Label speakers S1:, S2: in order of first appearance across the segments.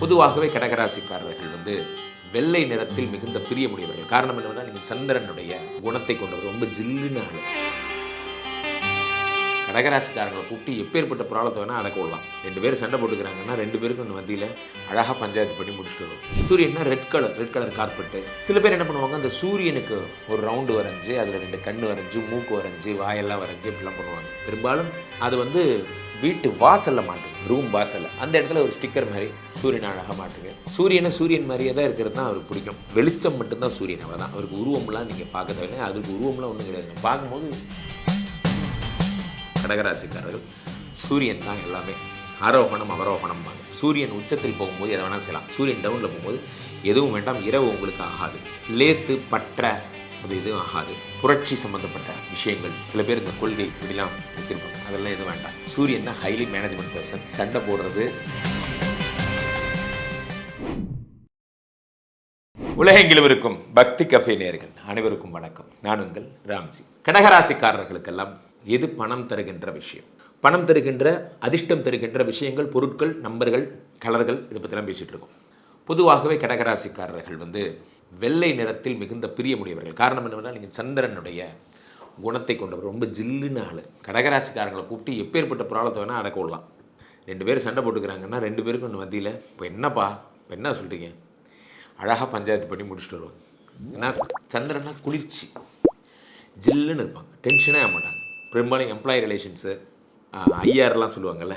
S1: பொதுவாகவே கடகராசிக்காரர்கள் வந்து வெள்ளை நிறத்தில் மிகுந்த பிரியமுடையவர்கள். காரணம் என்னவென்றால் நீங்கள் சந்திரனுடைய குணத்தை கொண்டவர் ரொம்ப ஜில்லுன்னு ஆளு கடகராசிக்காரங்களை கூப்பிட்டு எப்பேற்பட்ட ப்ராப்ளத்தை வேணால் அடக்க விடலாம். ரெண்டு பேரும் சண்டை போட்டுக்கிறாங்கன்னா ரெண்டு பேருக்கும் இந்த மத்தியில் அழகாக பஞ்சாயத்து பண்ணி முடிச்சுட்டு வரும். சூரியன்னா red colour red colour carpet சில பேர் என்ன பண்ணுவாங்க அந்த சூரியனுக்கு ஒரு ரவுண்டு வரைஞ்சி அதில் ரெண்டு கண்ணு வரைஞ்சி மூக்கு வரைஞ்சி வாயெல்லாம் வரைஞ்சி இப்படிலாம் பண்ணுவாங்க. பெரும்பாலும் அது வந்து வீட்டு வாசலில் மாட்டுங்க ரூம் வாசலில். அந்த இடத்துல ஒரு ஸ்டிக்கர் மாதிரி சூரியன் அழகாக மாட்டுங்க சூரியனை சூரியன் மாதிரியே தான் இருக்கிறது தான் அவருக்கு பிடிக்கும். வெளிச்சம் மட்டும்தான் சூரியன் அவ்வளோதான் அவருக்கு உருவம்லாம் நீங்கள் பார்க்க தேவையில்லை அதுக்கு உருவம்லாம் ஒன்றும் கிடையாது. பார்க்கும்போது கடகராசிக்காரர்கள் சூரியன் தான் எல்லாமே. ஆரோகணம் அவரோகணம் சூரியன் உச்சத்தில் போகும்போது எதை வேணால் செய்யலாம். சூரியன் டவுனில் போகும்போது எதுவும் வேண்டாம். இரவு உங்களுக்கு ஆகாது. லேத்து பற்ற அது எதுவும் ஆகாது. புரட்சி சம்மந்தப்பட்ட விஷயங்கள் சில பேர் இந்த கொள்கை இப்படிலாம் வச்சுருப்பாங்க. அதெல்லாம் எதுவும் வேண்டாம். சூரியன் தான் ஹைலி மேனேஜ்மெண்ட் பர்சன் சண்டை போடுறது. உலகெங்கிலும் இருக்கும் பக்தி கஃபே நேர்கள் அனைவருக்கும் வணக்கம். நான் உங்கள் ராம்ஜி. கடகராசிக்காரர்களுக்கெல்லாம் எது பணம் தருகின்ற விஷயம்? பணம் தருகின்ற அதிர்ஷ்டம் தருகின்ற விஷயங்கள் பொருட்கள் நம்பர்கள் கலர்கள் இதை பற்றிலாம் பேசிகிட்டு இருக்கோம். பொதுவாகவே கடகராசிக்காரர்கள் வந்து வெள்ளை நிறத்தில் மிகுந்த பிரியமுடையவர்கள். காரணம் என்னவென்றால் நீங்கள் சந்திரனுடைய குணத்தை கொண்டவர். ரொம்ப ஜில்லுன்னு ஆள். கடகராசிக்காரங்களை கூப்பிட்டு எப்பேற்பட்ட ப்ராப்ளத்தை வேணால் அடக்க விடலாம். ரெண்டு பேரும் சண்டை போட்டுக்கிறாங்கன்னா ரெண்டு பேருக்கும் ஒன்று மத்தியில் இப்போ என்னப்பா? இப்போ என்ன சொல்கிறீங்க அழகாக பஞ்சாயத்து பண்ணி முடிச்சுட்டு வருவாங்க. ஏன்னா சந்திரனா குளிர்ச்சி. ஜில்லுன்னு இருப்பாங்க. டென்ஷனே ஆக மாட்டாங்க. பெரும்பாலும் எம்ப்ளாயி ரிலேஷன்ஸு ஐஆர்லாம் சொல்லுவாங்கல்ல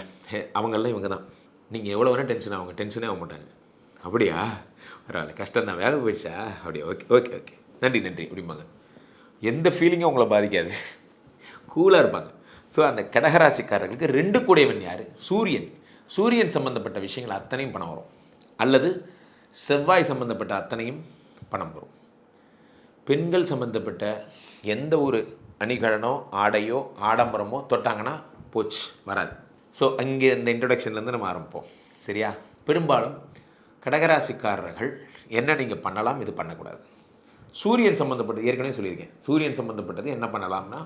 S1: அவங்கெல்லாம் இவங்க தான். நீங்கள் எவ்வளோ வேணால் டென்ஷன் ஆகுங்க. டென்ஷனே ஆக மாட்டாங்க. அப்படியா? பரவாயில்ல கஷ்டம் தான் வேலை போயிடுச்சா? அப்படியா ஓகே ஓகே ஓகே. நன்றி நன்றி அப்படிம்பாங்க. எந்த ஃபீலிங்கும் உங்களை பாதிக்காது. கூலாக இருப்பாங்க. ஸோ அந்த கடகராசிக்காரர்களுக்கு ரெண்டு கூடையவன் யார்? சூரியன். சூரியன் சம்மந்தப்பட்ட விஷயங்கள் அத்தனையும் பணம் வரும். அல்லது செவ்வாய் சம்மந்தப்பட்ட அத்தனையும் பணம் வரும். பெண்கள் சம்மந்தப்பட்ட எந்த ஒரு அணிகலனோ ஆடையோ ஆடம்பரமோ தொட்டாங்கன்னா போச்சு வராது. ஸோ அங்கே இந்த இன்ட்ரொடக்ஷன்லேருந்து நம்ம ஆரம்பிப்போம். சரியா? பெரும்பாலும் கடகராசிக்காரர்கள் என்ன நீங்கள் பண்ணலாம் இது பண்ணக்கூடாது. சூரியன் சம்மந்தப்பட்டது ஏற்கனவே சொல்லியிருக்கேன். சூரியன் சம்மந்தப்பட்டது என்ன பண்ணலாம்னா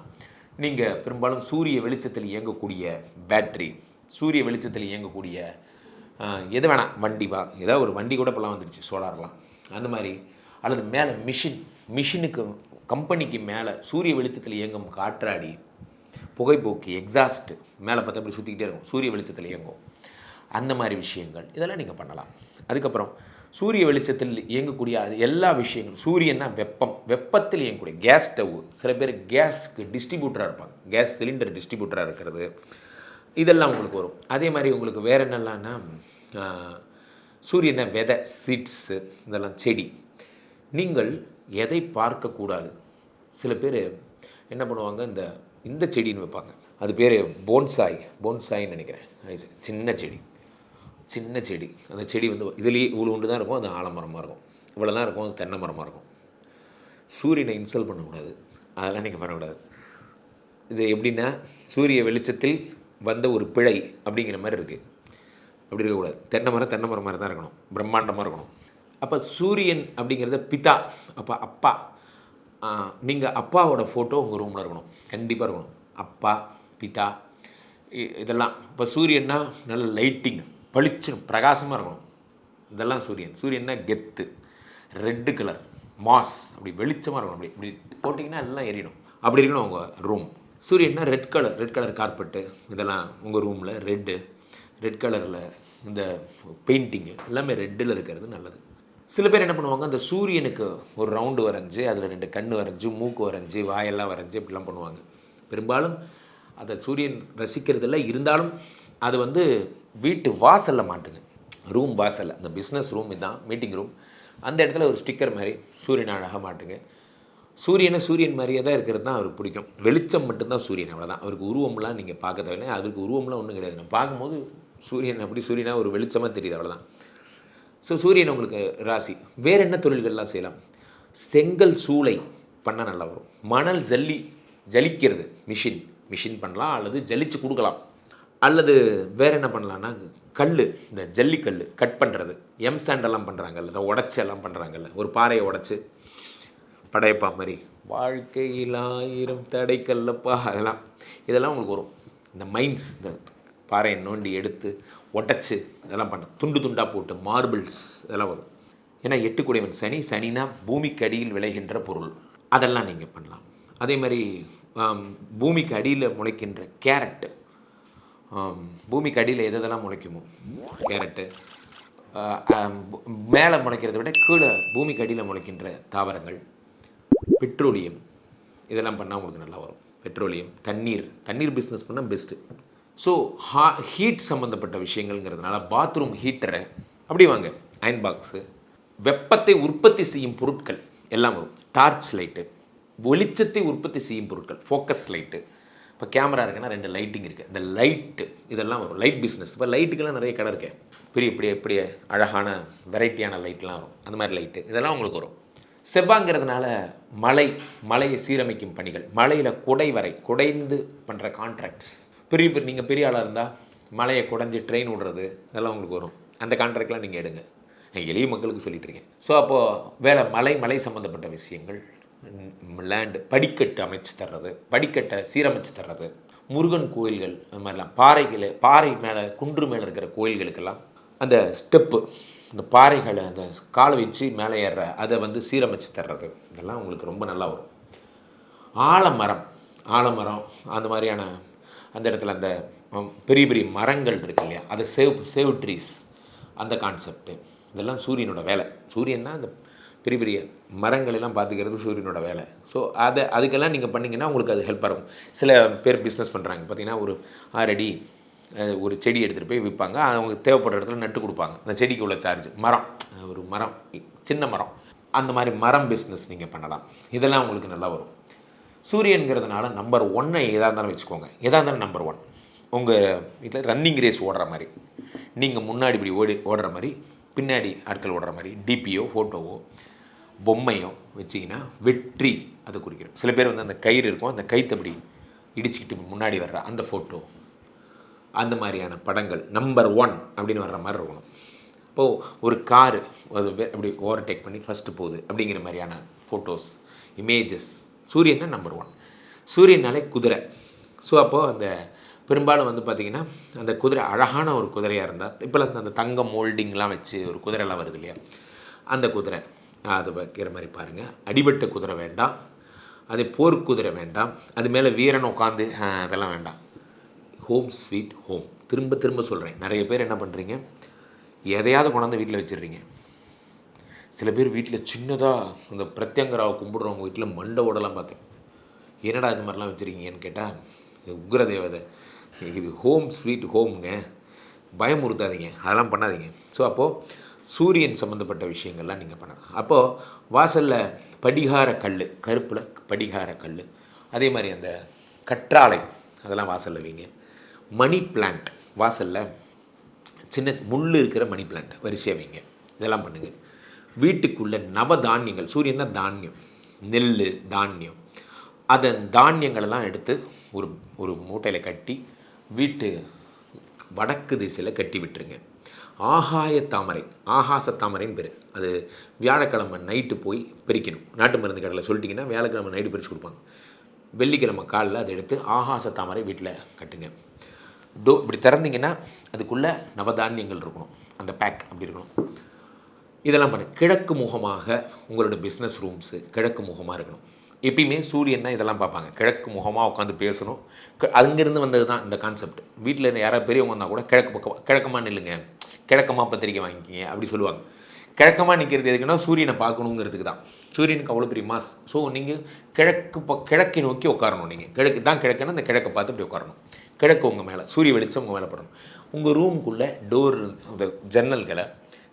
S1: நீங்கள் பெரும்பாலும் சூரிய வெளிச்சத்தில் இயங்கக்கூடிய பேட்ரி சூரிய வெளிச்சத்தில் இயங்கக்கூடிய எது வேணாம் வண்டி வா ஏதாவது ஒரு வண்டி கூட இப்போலாம் வந்துடுச்சு சோலார்லாம் அந்த மாதிரி அல்லது மேலே மிஷின் மிஷினுக்கு கம்பெனிக்கு மேலே சூரிய வெளிச்சத்தில் இயங்கும் காற்றாடி புகைப்போக்கு எக்ஸாஸ்ட் மேலே பார்த்தா அப்படி சுற்றிக்கிட்டே இருக்கும் சூரிய வெளிச்சத்தில் இயங்கும். அந்த மாதிரி விஷயங்கள் இதெல்லாம் நீங்கள் பண்ணலாம். அதுக்கப்புறம் சூரிய வெளிச்சத்தில் இயங்கக்கூடிய அது எல்லா விஷயங்களும் சூரியன்னா வெப்பம் வெப்பத்தில் இயங்கக்கூடிய கேஸ் ஸ்டவ் சில பேர் கேஸ்க்கு டிஸ்ட்ரிபியூட்டராக இருப்பாங்க. கேஸ் சிலிண்டர் டிஸ்ட்ரிபியூட்டராக இருக்கிறது. இதெல்லாம் உங்களுக்கு வரும். அதே மாதிரி உங்களுக்கு வேறு என்னெல்லாம்னா ஆஹ், சூரியனை விதை சீட்ஸு இதெல்லாம் செடி. நீங்கள் எதை பார்க்கக்கூடாது? சில பேர் என்ன பண்ணுவாங்க இந்த இந்த செடின்னு வைப்பாங்க. அது பேர் போன்சாய் போன்சாய்ன்னு நினைக்கிறேன். சின்ன செடி. சின்ன செடி. அந்த செடி வந்து இதுலேயே இவ்வளோ தான் இருக்கும். அது ஆலமரமாக இருக்கும். இவ்வளோ தான் இருக்கும். அது தென்னை மரமாக இருக்கும். சூரியனை இன்சல்ட் பண்ணக்கூடாது. அதெல்லாம் நீங்கள் பண்ணக்கூடாது. இது எப்படின்னா சூரிய வெளிச்சத்தில் வந்த ஒரு பிழை அப்படிங்கிற மாதிரி இருக்குது அப்படி இருக்கக்கூடாது. தென்னை மரம் தென்னை மரம் மாதிரி தான் இருக்கணும். பிரம்மாண்டமாக இருக்கணும். அப்போ சூரியன் அப்படிங்கிறத பிதா அப்போ அப்பா நீங்கள் அப்பாவோட ஃபோட்டோ உங்கள் ரூமில் இருக்கணும். கண்டிப்பாக இருக்கணும். அப்பா பிதா இதெல்லாம். இப்போ சூரியன்னா நல்ல லைட்டிங் பளிச்சுன்னு பிரகாசமாக இருக்கணும். இதெல்லாம் சூரியன். சூரியன்னா கெத்து. ரெட்டு கலர் மாஸ் அப்படி வெளிச்சமாக இருக்கணும். அப்படி இப்படி போட்டிங்கன்னா எல்லாம் எரியணும். அப்படி இருக்கணும் உங்கள் room சூரியன்னா red colour red colour carpet இதெல்லாம் உங்கள் ரூமில் ரெட்டு ரெட் கலரில் இந்த பெயிண்டிங்கு எல்லாமே ரெட்டில் இருக்கிறது நல்லது. சில பேர் என்ன பண்ணுவாங்க அந்த சூரியனுக்கு ஒரு ரவுண்டு வரைஞ்சி அதில் ரெண்டு கண் வரைஞ்சி மூக்கு வரைஞ்சி வாயெல்லாம் வரைஞ்சி இப்படிலாம் பண்ணுவாங்க. பெரும்பாலும் அதை சூரியன் ரசிக்கிறதில்ல. இருந்தாலும் அது வந்து வீட்டு வாசலில் மாட்டுங்க ரூம் வாசலில். அந்த பிஸ்னஸ் ரூம் இதான் மீட்டிங் ரூம் அந்த இடத்துல ஒரு ஸ்டிக்கர் மாதிரி சூரியன் அழகாக மாட்டுங்க சூரியனை சூரியன் மாதிரியே தான் இருக்கிறது தான் அவருக்கு பிடிக்கும். வெளிச்சம் மட்டும்தான் சூரியன் அவ்வளோதான் அவருக்கு உருவம்லாம் நீங்கள் பார்க்க தேவையில்லை அதுக்கு உருவம்லாம் ஒன்றும் கிடையாது. நான் பார்க்கும்போது சூரியன் அப்படி சூரியனாக ஒரு வெளிச்சமாக தெரியுது அவ்வளோதான் ஸோ சூரியன் உங்களுக்கு ராசி. வேறு என்ன தொழில்கள்லாம் செய்யலாம்? செங்கல் சூளை பண்ண நல்லா வரும். மணல் ஜல்லி ஜலிக்கிறது. மிஷின் மிஷின் பண்ணலாம் அல்லது ஜலிச்சு கொடுக்கலாம். அல்லது வேறு என்ன பண்ணலான்னா கல் இந்த ஜல்லிக்கல் கட் பண்ணுறது எம் சாண்டெல்லாம் பண்ணுறாங்கல்ல இந்த உடச்சி எல்லாம் பண்ணுறாங்கல்ல ஒரு பாறையை உடச்சி படையப்பா மாதிரி வாழ்க்கையில் ஆயிரம் தடைக்கல்லப்பா அதெல்லாம். இதெல்லாம் உங்களுக்கு வரும். இந்த மைன்ஸ் இந்த பாறையை நோண்டி எடுத்து உடச்சி இதெல்லாம் பண்ண துண்டு துண்டாக போட்டு மார்பிள்ஸ் இதெல்லாம் வரும். ஏன்னா எட்டு சனி சனினா பூமிக்கு அடியில் விளைகின்ற பொருள். அதெல்லாம் நீங்கள் பண்ணலாம். அதே மாதிரி பூமிக்கு அடியில் முளைக்கின்ற கேரட்டு. பூமிக்கு அடியில் எது எதெல்லாம் முளைக்குமோ கேரட்டு மேலே முளைக்கிறத விட கீழே பூமிக்கு அடியில் முளைக்கின்ற தாவரங்கள் பெட்ரோலியம் இதெல்லாம் பண்ணால் உங்களுக்கு நல்லா வரும். பெட்ரோலியம் தண்ணீர் தண்ணீர் பிஸ்னஸ் பண்ணால் பெஸ்ட்டு ஸோ ஹா ஹீட் சம்மந்தப்பட்ட விஷயங்கள்ங்கிறதுனால பாத்ரூம் ஹீட்டரை அப்படி வாங்க அயன் பாக்ஸு வெப்பத்தை உற்பத்தி செய்யும் பொருட்கள் எல்லாம் வரும். டார்ச் லைட்டு வெளிச்சத்தை உற்பத்தி செய்யும் பொருட்கள் ஃபோக்கஸ் லைட்டு இப்போ கேமரா இருக்குன்னா ரெண்டு லைட்டிங் இருக்குது இந்த லைட்டு இதெல்லாம் வரும். லைட் பிஸ்னஸ் இப்போ லைட்டுக்கெல்லாம் நிறைய கடை இருக்கு. பெரிய இப்படி பெரிய அழகான வெரைட்டியான லைட்லாம் வரும். அந்த மாதிரி லைட்டு இதெல்லாம் உங்களுக்கு வரும். செவ்வாங்கிறதுனால மலை மலையை சீரமைக்கும் பணிகள். மலையில் குடை வரை குடைந்து பண்ணுற கான்ட்ராக்ட்ஸ் பெரிய பெரிய நீங்கள் பெரிய ஆளாக இருந்தால் மலையை குடைஞ்சி ட்ரெயின் விடுறது இதெல்லாம் உங்களுக்கு வரும். அந்த கான்ட்ராக்ட்லாம் நீங்கள் எடுங்க. நான் எளிய மக்களுக்கு சொல்லிகிட்டு இருக்கேன். ஸோ அப்போது வேலை மலை மலை சம்மந்தப்பட்ட விஷயங்கள். லேண்டு படிக்கட்டு அமைச்சு தர்றது படிக்கட்டை சீரமைச்சு தர்றது முருகன் கோயில்கள் அந்த மாதிரிலாம் பாறைகள் பாறை மேலே குன்று மேலே இருக்கிற கோயில்களுக்கெல்லாம் அந்த ஸ்டெப்பு அந்த பாறைகளை அந்த காலை வச்சு மேலே ஏறுற அதை வந்து சீரமைச்சு தர்றது. இதெல்லாம் உங்களுக்கு ரொம்ப நல்லா வரும். ஆலமரம் ஆலமரம் அந்த மாதிரியான அந்த இடத்துல அந்த பெரிய பெரிய மரங்கள் இருக்கு இல்லையா? அதை சேவ் சேவ் ட்ரீஸ் அந்த கான்செப்ட்டு இதெல்லாம் சூரியனோட வேலை. சூரியன்னா அந்த பெரிய பெரிய மரங்களெல்லாம் பார்த்துக்கிறது சூரியனோட வேலை. ஸோ அதை அதுக்கெல்லாம் நீங்கள் பண்ணிங்கன்னா உங்களுக்கு அது ஹெல்ப்பாக இருக்கும். சில பேர் பிஸ்னஸ் பண்ணுறாங்க பார்த்தீங்கன்னா ஒரு ஆறடி ஒரு செடி எடுத்துகிட்டு போய் விற்பாங்க அவங்க தேவைப்படுற இடத்துல நட்டு கொடுப்பாங்க. அந்த செடிக்கு உள்ள சார்ஜ் மரம் ஒரு மரம் சின்ன மரம். அந்த மாதிரி மரம் பிஸ்னஸ் நீங்கள் பண்ணலாம். இதெல்லாம் உங்களுக்கு நல்லா வரும். சூரியன்கிறதுனால நம்பர் ஒன்னை எதாக இருந்தாலும் வச்சுக்கோங்க. எதாக இருந்தாலும் நம்பர் ஒன் உங்கள் வீட்டில் ரன்னிங் ரேஸ் ஓடுற மாதிரி. நீங்கள் முன்னாடி இப்படி ஓடி ஓடுற மாதிரி பின்னாடி ஆட்கள் ஓடுற மாதிரி டிபியோ ஃபோட்டோவோ பொம்மையோ வச்சிங்கன்னா வெற்றி அதை குறிக்கிறோம். சில பேர் வந்து அந்த கயிறு இருக்கும் அந்த கயிற்று அப்படி இடிச்சுக்கிட்டு முன்னாடி வர்ற அந்த ஃபோட்டோ அந்த மாதிரியான படங்கள் நம்பர் ஒன் அப்படின்னு வர்ற மாதிரி இருக்கணும். இப்போது ஒரு காரு அது அப்படி ஓவர்டேக் பண்ணி ஃபஸ்ட்டு போகுது அப்படிங்கிற மாதிரியான ஃபோட்டோஸ் இமேஜஸ் சூரியன்னா நம்பர் ஒன் சூரியனாலே குதிரை. ஸோ அப்போது அந்த பெரும்பாலும் வந்து பார்த்திங்கன்னா அந்த குதிரை அழகான ஒரு குதிரையாக இருந்தால் இப்போல்லாம் அந்த தங்க மோல்டிங்லாம் வச்சு ஒரு குதிரைலாம் வருது இல்லையா? அந்த குதிரை. அது வைக்கிற மாதிரி பாருங்கள் அடிபட்ட குதிரை வேண்டாம். அது போர்க்குதிரை வேண்டாம். அது மேலே வீரன் உட்காந்து அதெல்லாம் வேண்டாம். ஹோம் ஸ்வீட் ஹோம் திரும்ப திரும்ப சொல்கிறேன் நிறைய பேர் என்ன பண்ணுறீங்க எதையாவது கொண்டாந்து வீட்டில் வச்சிடுறீங்க. சில பேர் வீட்டில் சின்னதாக இந்த பிரத்யங்கராவை கும்பிடுறவங்க வீட்டில் மண்டை ஓடலாம் பார்த்தேன். என்னடா இது மாதிரிலாம் வச்சுருக்கீங்கன்னு கேட்டால் உக்ர தேவதை. இது ஹோம் ஸ்வீட் ஹோம்ங்க பயமுறுத்தாதீங்க. அதெல்லாம் பண்ணாதீங்க. ஸோ அப்போது சூரியன் சம்மந்தப்பட்ட விஷயங்கள்லாம் நீங்கள் பண்ணலாம். அப்போது வாசலில் படிகார கல் கருப்பில் படிகார கல் அதே மாதிரி அந்த கற்றாழை அதெல்லாம் வாசலில் வைங்க. மணி பிளான்ட் வாசலில் சின்ன முள் இருக்கிற மணி பிளான்ட் வரிசையாக வைங்க. இதெல்லாம் பண்ணுங்கள் வீட்டுக்குள்ளே நவதானியங்கள் சூரியன்னா தானியம் நெல் தானியம். அதன் தானியங்களெல்லாம் எடுத்து ஒரு ஒரு மூட்டையில் கட்டி வீட்டு வடக்கு திசையில் கட்டி விட்டுருங்க. ஆகாய தாமரை ஆகாச தாமரைன்னு பேர். அது வியாழக்கிழமை நைட்டு போய் பிரிக்கணும். நாட்டு மருந்து கடையில் சொல்லிட்டிங்கன்னா வியாழக்கிழமை நைட்டு பிரித்து கொடுப்பாங்க. வெள்ளிக்கிழமை காலைல அதை எடுத்து ஆகாச தாமரை வீட்டில் கட்டுங்க. டோ இப்படி திறந்தீங்கன்னா அதுக்குள்ளே நவதானியங்கள் இருக்கணும். அந்த பேக் அப்படி இருக்கணும். இதெல்லாம் பண்ணு. கிழக்கு முகமாக உங்களோட பிஸ்னஸ் ரூம்ஸு கிழக்கு முகமாக இருக்கணும். எப்பயுமே சூரியன்னா இதெல்லாம் பார்ப்பாங்க. கிழக்கு முகமாக உட்காந்து பேசணும். க- வந்தது தான் இந்த கான்செப்ட் வீட்டில் யாராவது பெரியவங்க வந்தால் கூட கிழக்கு பக்கம் கிழக்கமாக நில்லுங்க. கிழக்கமாக பத்திரிக்கை வாங்கிக்கிங்க அப்படி சொல்லுவாங்க. கிழக்கமாக நிற்கிறது எதுக்குன்னா சூரியனை பார்க்கணுங்கிறதுக்கு தான். சூரியனுக்கு அவ்வளோ பெரிய மாஸ் ஸோ நீங்கள் கிழக்கு ப கிழக்கை நோக்கி உட்காரணும் நீங்கள் கிழக்கு தான் கிழக்குன்னா அந்த கிழக்கை பார்த்து இப்படி உட்காரணும். கிழக்கு உங்கள் மேலே சூரிய வெளிச்சம் உங்கள் மேலே படணும். உங்கள் ரூமுக்குள்ளே டோர் இந்த ஜன்னல்களை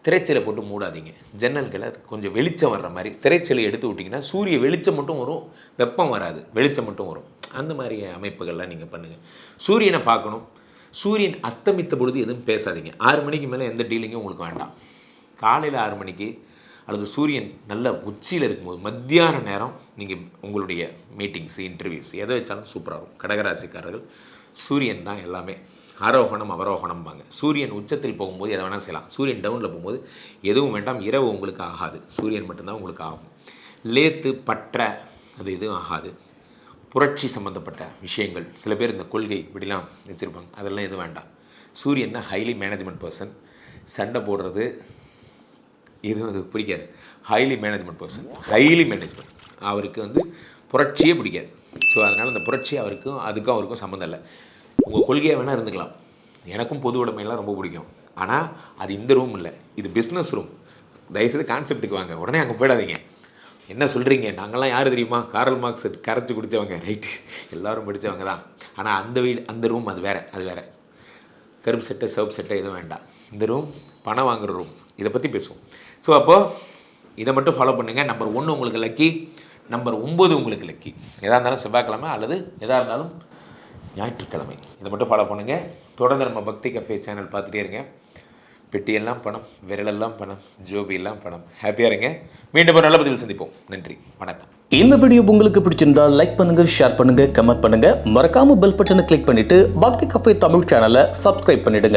S1: திரைச்சலை போட்டு மூடாதீங்க. ஜன்னல்களை கொஞ்சம் வெளிச்சம் வர்ற மாதிரி திரைச்சலை எடுத்து விட்டிங்கன்னா சூரிய வெளிச்சம் மட்டும் வரும் வெப்பம் வராது. வெளிச்சம் மட்டும் வரும். அந்த மாதிரி அமைப்புகள்லாம் நீங்கள் பண்ணுங்கள் சூரியனை பார்க்கணும். சூரியன் அஸ்தமித்த பொழுது எதுவும் பேசாதீங்க. ஆறு மணிக்கு மேலே எந்த டீலிங்கும் உங்களுக்கு வேண்டாம். காலையில் ஆறு மணிக்கு அல்லது சூரியன் நல்ல உச்சியில் இருக்கும்போது மத்தியான நேரம் நீங்கள் உங்களுடைய மீட்டிங்ஸ் இன்டர்வியூஸ் எதை வச்சாலும் சூப்பராக இருக்கும். கடகராசிக்காரர்கள் சூரியன் தான் எல்லாமே. ஆரோகணம் அவரோகணம்பாங்க. சூரியன் உச்சத்தில் போகும்போது எதை வேணால் செய்யலாம். சூரியன் டவுனில் போகும்போது எதுவும் வேண்டாம். இரவு உங்களுக்கு ஆகாது. சூரியன் மட்டும்தான் உங்களுக்கு ஆகும். லேத்து பற்ற அது எதுவும் ஆகாது. புரட்சி சம்மந்தப்பட்ட விஷயங்கள். சில பேர் இந்த கொள்கை இப்படிலாம் வச்சுருப்பாங்க. அதெல்லாம் எதுவும் வேண்டாம். சூரியன்னா ஹைலி மேனேஜ்மெண்ட் பர்சன் சண்டை போடுறது இது அது பிடிக்காது. Highly management person highly management அவருக்கு வந்து புரட்சியே பிடிக்காது. ஸோ அதனால் அந்த புரட்சி அவருக்கும் அதுக்கும் அவருக்கும் சம்மந்தம் இல்லை. உங்கள் கொள்கையாக வேணால் இருந்துக்கலாம். எனக்கும் பொது உடைமையெல்லாம் ரொம்ப பிடிக்கும். ஆனால் அது இந்த ரூம் இல்லை. இது பிஸ்னஸ் ரூம் தயவுசெய்து கான்செப்ட்டுக்கு வாங்க. உடனே அங்கே போயிடாதீங்க. என்ன சொல்கிறீங்க நாங்கள்லாம் யார் தெரியுமா? காரல் மார்க்ஸ் கரைச்சி குடித்தவங்க ரைட்டு எல்லாரும் படித்தவங்க தான். ஆனால் அந்த வீடு அந்த ரூம் அது வேறு. அது வேறு. கருப்பு சட்டை சிவப்பு சட்டை எதுவும் வேண்டாம். இந்த ரூம் பணம் வாங்குகிற ரூம் இதை பற்றி பேசுவோம். ஸோ அப்போது இதை மட்டும் ஃபாலோ பண்ணுங்கள் நம்பர் ஒன்று உங்களுக்கு லக்கி நம்பர் ஒம்பது உங்களுக்கு லக்கி எதாக இருந்தாலும் செவ்வாய்க்கிழமை அல்லது எதாக இருந்தாலும் ஞாயிற்றுக்கிழமை. இதை மட்டும் ஃபாலோ பண்ணுங்கள் தொடர்ந்து நம்ம பக்தி கஃபே சேனல் பார்த்துட்டே இருங்க. பெட்டியெல்லாம் பணம் விரலெல்லாம் பணம் ஜோபி எல்லாம் பணம். ஹாப்பியாக இருங்க. மீண்டும் ஒரு நல்ல பதிவில் சந்திப்போம். நன்றி. வணக்கம்.
S2: இந்த வீடியோ உங்களுக்கு பிடிச்சிருந்தா லைக் பண்ணுங்க ஷேர் பண்ணுங்க கமெண்ட் பண்ணுங்க. மறக்காம பெல் பட்டனை கிளிக் பண்ணிட்டு பக்தி கஃபே தமிழ் சேனலை சப்ஸ்கிரைப் பண்ணிடுங்க.